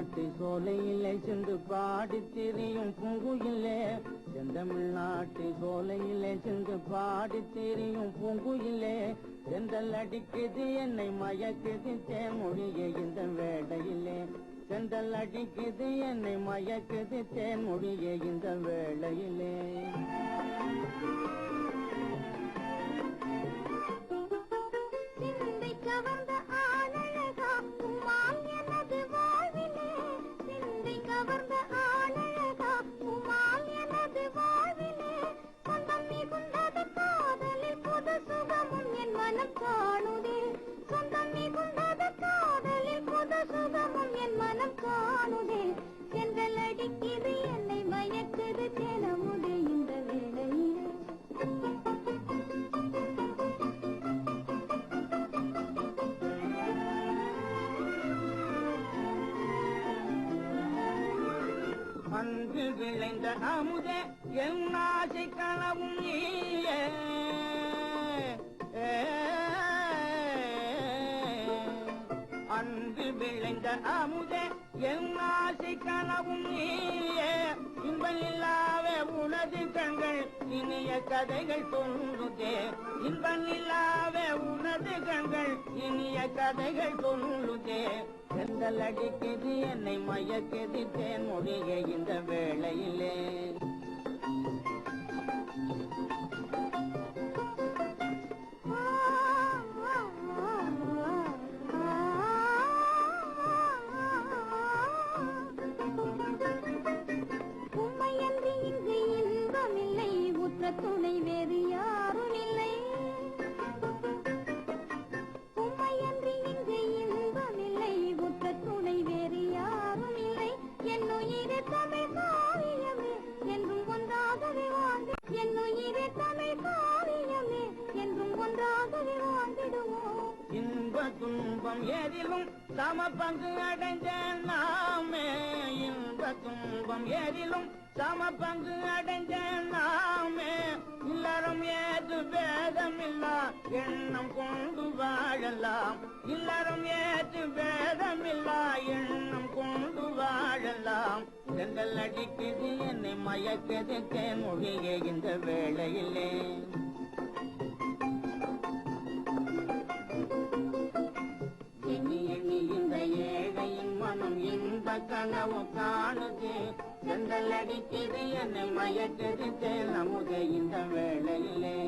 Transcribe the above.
செந்தமிழ்நாட்டு சோலையிலே சென்று பாடி திரியும் பூங்குயிலே. செந்தமிழ்நாட்டு சோலையிலே சென்று பாடி திரியும் பூங்குயிலே. செந்தல் அடிக்குது என்னை மயக்குது தேமொழியே இந்த வேளையிலே. செந்தல் அடிக்குது என்னை மயக்குது தேன்மொழியே இந்த வேளையிலே. மனம் காணுதே. சொந்தம் மிகுந்தது காதலில் புது சுகமும் என் மனம் காணுதே. சென்றல் அடிக்கிறது என்னை மயக்குது தினமுதே இந்த வேளையில். அன்று விளைந்த அமுதே என் ஆசை கனவும் நீயே. விளைந்த அமுதே என் ஆசை கனவும் நீயே. இன்பம் உனது கண்கள் இனிய கதைகள் சொல்லுதே. இன்பம் உனது கண்கள் இனிய கதைகள் சொல்லுதே. செந்தல் அடிக்குது என்னை மயக்குது தேன் மொழிய இந்த வேளையிலே. என்னுயிரே தமிழ் காவியமே என்றும் ஒன்றாகவே வாழ்ந்திடுவோம். இன்ப துன்பம் எதிலும் சம பங்கு அடைஞ்ச நாமே. இன்ப துன்பம் எதிலும் சம பங்கு அடைஞ்ச நாமே. இல்லறம் ஏது பேதமில்லா எண்ணம் கொண்டு வாழலாம். இல்லறம் ஏது பேதமில்லா எண்ணம் வாழலாம் அடிக்குது என்னை மயக்கது தேன் மொழியே இந்த வேளையிலே. எண்ணி எண்ணி இந்த ஏழையின் மனம் இன்ப கனவு காணுது. செந்தல் அடிக்குது என்னை மயக்கது தேன் அமுத இந்த வேளையிலே.